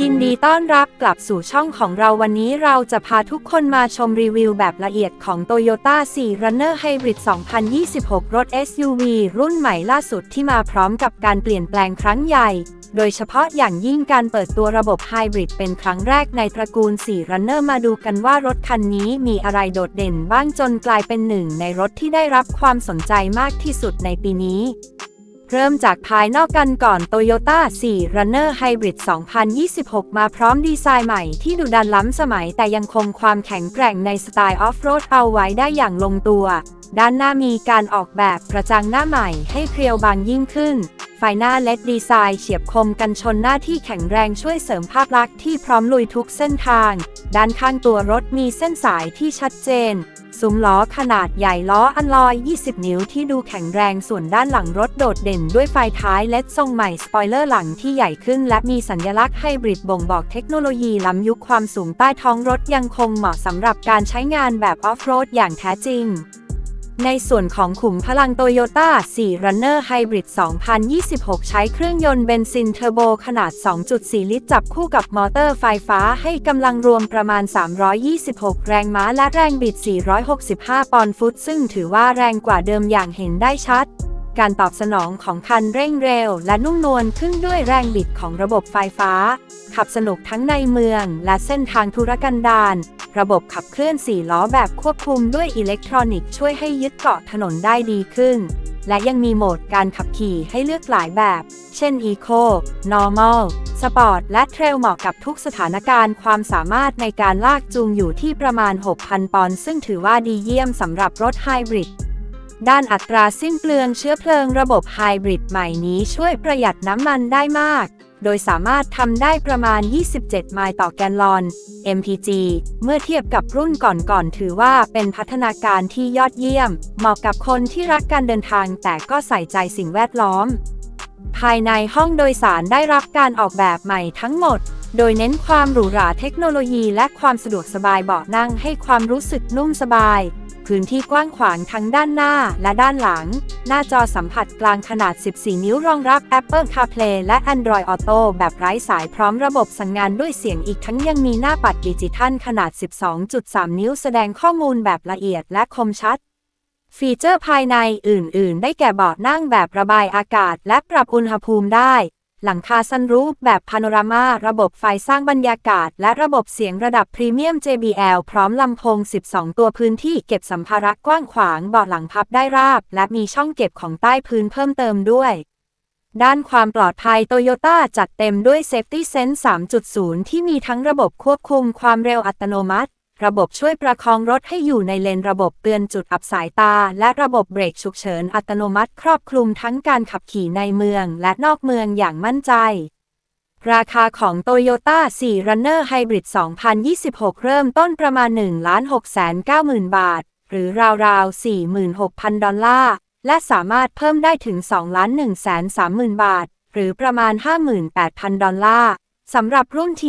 ยินดีต้อนรับกลับสู่ช่องของเราวันนี้เราจะพาทุกคนมาชมรีวิวแบบละเอียดของ Toyota 4 Runner Hybrid 2026 รถ SUV รุ่นใหม่ล่าสุดที่มาพร้อมกับการเปลี่ยนแปลงครั้งใหญ่ โดยเฉพาะอย่างยิ่งการเปิดตัวระบบ Hybrid เป็นครั้งแรกในตระกูล 4 Runner มาดูกันว่ารถคันนี้มีอะไรโดดเด่นบ้างจนกลายเป็นหนึ่งในรถที่ได้รับความสนใจมากที่สุดในปีนี้ เริ่มจากภายนอกกันก่อน Toyota 4 Runner Hybrid 2026 มาพร้อมดีไซน์ใหม่ที่ดูดันล้ำสมัยแต่ยังคงความแข็งแกร่งในสไตล์ออฟโรดเอาไว้ได้อย่างลงตัว ด้านหน้ามีการออกแบบกระจังหน้าใหม่ให้เพรียวบางยิ่งขึ้น ไฟหน้าเลดดีไซน์เฉียบคมกันชนหน้าที่แข็งแรงช่วยเสริมภาพลักษณ์ที่พร้อมลุยทุกเส้นทาง ด้านข้างตัวรถมีเส้นสายที่ชัดเจน ซุ้มล้อขนาดใหญ่ล้ออันลอย 20 นิ้วที่ดูแข็งแรงส่วนด้านหลังรถโดดเด่นด้วยไฟท้ายเลดทรงใหม่สปอยเลอร์หลังที่ใหญ่ขึ้น และมีสัญลักษณ์ไฮบริดบ่งบอกเทคโนโลยีล้ำยุคความสูงใต้ท้องรถยังคงเหมาะสำหรับการใช้งานแบบออฟโรดอย่างแท้จริง ในส่วนของขุมพลังโตโยต้า4 Runner Hybrid 2026 ใช้เครื่องยนต์เบนซินเทอร์โบขนาด 2.4 ลิตร จับคู่กับมอเตอร์ไฟฟ้าให้กำลังรวมประมาณ 326 แรงม้าและแรงบิด 465 ปอนด์ฟุต ซึ่งถือว่าแรงกว่าเดิมอย่างเห็นได้ชัด การตอบสนองของคันเร่งเร็วและนุ่มนวลขึ้นด้วยแรงบิดของระบบไฟฟ้า ขับสนุกทั้งในเมืองและเส้นทางธุรกันดาร ระบบขับเคลื่อน4ล้อแบบควบคุมด้วยอิเล็กทรอนิกส์ช่วยให้ยึดเกาะถนนได้ดีขึ้น และยังมีโหมดการขับขี่ให้เลือกหลายแบบ เช่น Eco Normal Sport และ Trail เหมาะกับทุกสถานการณ์ ความสามารถในการลากจูงอยู่ที่ประมาณ 6,000 ปอนด์ ซึ่งถือว่าดีเยี่ยมสำหรับรถไฮบริดด้านอัตราสิ้นเปลืองเชื้อเพลิงระบบไฮบริดใหม่นี้ช่วยประหยัดน้ำมันได้มาก โดยสามารถทำได้ประมาณ 27 ไมล์ต่อแกลลอน MPG เมื่อเทียบกับรุ่นก่อนๆ ถือว่าเป็นพัฒนาการที่ยอดเยี่ยม เหมาะกับคนที่รักการเดินทางแต่ก็ใส่ใจสิ่งแวดล้อม ภายในห้องโดยสารได้รับการออกแบบใหม่ทั้งหมด โดยเน้นความหรูหราเทคโนโลยีและความสะดวกสบายเบาะนั่งให้ความรู้สึกนุ่มสบาย พื้นที่กว้างขวางทั้งด้านหน้าและด้านหลัง หน้าจอสัมผัสกลางขนาด 14 นิ้วรองรับ Apple CarPlay และ Android Auto แบบไร้สายพร้อมระบบสั่งงานด้วยเสียงอีกทั้งยังมีหน้าปัดดิจิทัลขนาด 12.3 นิ้วแสดงข้อมูลแบบละเอียดและคมชัด ฟีเจอร์ภายในอื่น ๆ ได้แก่เบาะนั่งแบบระบายอากาศ และปรับอุณหภูมิได้ หลังคาซันรูฟแบบพาโนรามา ระบบไฟสร้างบรรยากาศ และระบบเสียงระดับพรีเมียม JBL พร้อมลำโพง 12 ตัวพื้นที่เก็บสัมภาระกว้างขวางเบาะหลังพับได้ราบ และมีช่องเก็บของใต้พื้นเพิ่มเติมด้วย ด้านความปลอดภัยโตโยต้าจัดเต็มด้วย Safety Sense 3.0 ที่มีทั้งระบบควบคุมความเร็วอัตโนมัติ ระบบช่วยประคองรถให้อยู่ในเลนระบบเตือนจุดอับสายตา และระบบเบรกฉุกเฉินอัตโนมัติครอบคลุมทั้งการขับขี่ในเมืองและนอกเมืองอย่างมั่นใจ ราคาของ Toyota 4 Runner Hybrid 2026 เริ่มต้นประมาณ 1,690,000บาท หรือราวๆ 46,000 ดอลลาร์ และสามารถเพิ่มได้ถึง 2,130,000 บาท หรือประมาณ 58,000 ดอลลาร์สำหรับรุ่นที